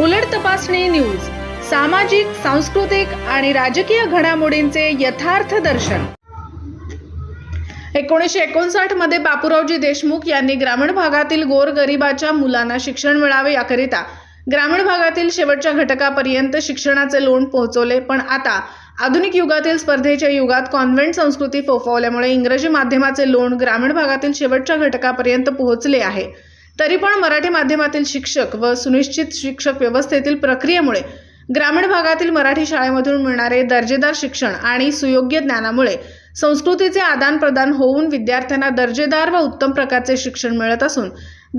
उलट तपासणी न्यूज सामाजिक सांस्कृतिक आणि राजकीय घडामोडींचे यथार्थ दर्शन. एकोणीसशे एकोणसाठमध्ये बापूरावजी देशमुख यांनी ग्रामीण भागातील गोरगरिबाच्या मुलांना शिक्षण मिळावे याकरिता ग्रामीण भागातील शेवटच्या घटकापर्यंत शिक्षणाचे लोण पोहोचवले पण आता आधुनिक युगातील स्पर्धेच्या युगात कॉन्व्हेंट संस्कृती फोफावल्यामुळे इंग्रजी माध्यमाचे लोण ग्रामीण भागातील शेवटच्या घटकापर्यंत पोहोचले आहे. तरी पण मराठी माध्यमातील शिक्षक व सुनिश्चित शिक्षक व्यवस्थेतील प्रक्रियेमुळे ग्रामीण भागातील मराठी शाळेमधून मिळणारे दर्जेदार शिक्षण आणि सुयोग्य ज्ञानामुळे संस्कृतीचे आदान प्रदान होऊन विद्यार्थ्यांना दर्जेदार व उत्तम प्रकारचे शिक्षण मिळत असून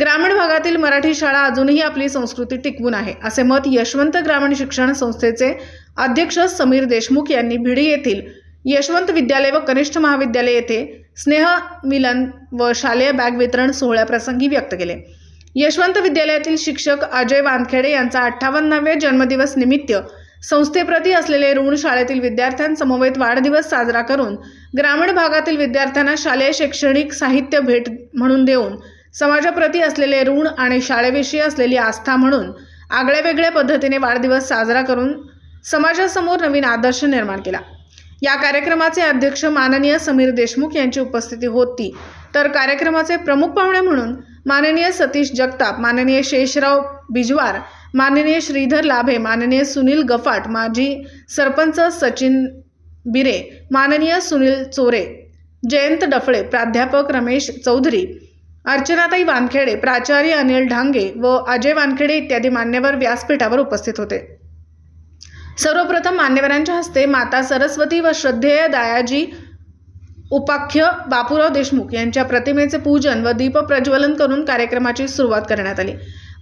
ग्रामीण भागातील मराठी शाळा अजूनही आपली संस्कृती टिकवून आहे असे मत यशवंत ग्रामीण शिक्षण संस्थेचे अध्यक्ष समीर देशमुख यांनी भिडी येथील यशवंत विद्यालय व कनिष्ठ महाविद्यालय येथे स्नेह मिलन व शालेय बॅग वितरण सोहळ्याप्रसंगी व्यक्त केले. यशवंत विद्यालयातील शिक्षक अजय वानखेडे यांचा अठ्ठावन्नाव्या जन्मदिवस निमित्त संस्थेप्रती असलेले ऋण शाळेतील विद्यार्थ्यांसमवेत वाढदिवस साजरा करून ग्रामीण भागातील विद्यार्थ्यांना शालेय शैक्षणिक साहित्य भेट म्हणून देऊन समाजाप्रती असलेले ऋण आणि शाळेविषयी असलेली आस्था म्हणून आगळ्या वेगळ्या पद्धतीने वाढदिवस साजरा करून समाजासमोर नवीन आदर्श निर्माण केला. या कार्यक्रमाचे अध्यक्ष माननीय समीर देशमुख यांची उपस्थिती होती. तर कार्यक्रमाचे प्रमुख पाहुणे म्हणून माननीय सतीश जगताप माननीय शेषराव बिजवार माननीय श्रीधर लाभे माननीय सुनील गफाट माजी सरपंच सचिन बिरे माननीय सुनील चोरे जयंत डफळे प्राध्यापक रमेश चौधरी अर्चनाताई वानखेडे प्राचार्य अनिल ढांगे व अजय वानखेडे इत्यादी मान्यवर व्यासपीठावर उपस्थित होते. सर्वप्रथम मान्यवरांच्या हस्ते माता सरस्वती व श्रद्धेय दायाजी उपाख्य बापूराव देशमुख यांच्या प्रतिमेचे पूजन व दीप प्रज्वलन करून कार्यक्रमाची सुरुवात करण्यात आली.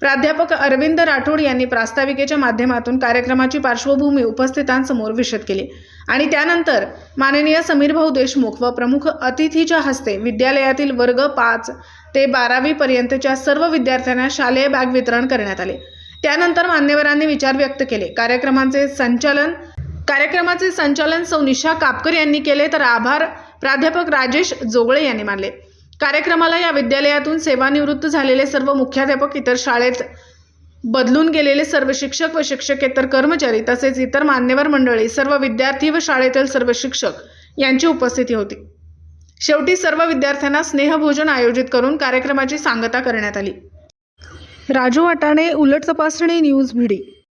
प्राध्यापक अरविंद राठोड यांनी प्रास्ताविकेच्या माध्यमातून कार्यक्रमाची पार्श्वभूमी उपस्थितांसमोर विशद केली आणि त्यानंतर माननीय समीरभाऊ देशमुख व प्रमुख अतिथीच्या हस्ते विद्यालयातील वर्ग पाच ते बारावी पर्यंतच्या सर्व विद्यार्थ्यांना शालेय बॅग वितरण करण्यात आले. त्यानंतर मान्यवरांनी विचार व्यक्त केले. कार्यक्रमाचे संचालन कार्यक्रमाचे संचालन सौ निशा कापकर यांनी केले तर आभार प्राध्यापक राजेश जोगळे यांनी मानले. कार्यक्रमाला या विद्यालयातून सेवानिवृत्त झालेले सर्व मुख्याध्यापक इतर शाळेत बदलून गेलेले सर्व शिक्षक व शिक्षकेतर कर्मचारी तसेच इतर मान्यवर मंडळी सर्व विद्यार्थी व शाळेतील सर्व शिक्षक यांची उपस्थिती होती. शेवटी सर्व विद्यार्थ्यांना स्नेहभोजन आयोजित करून कार्यक्रमाची सांगता करण्यात आली. राजू वाटाणे उलट तपासणी न्यूज भिडी.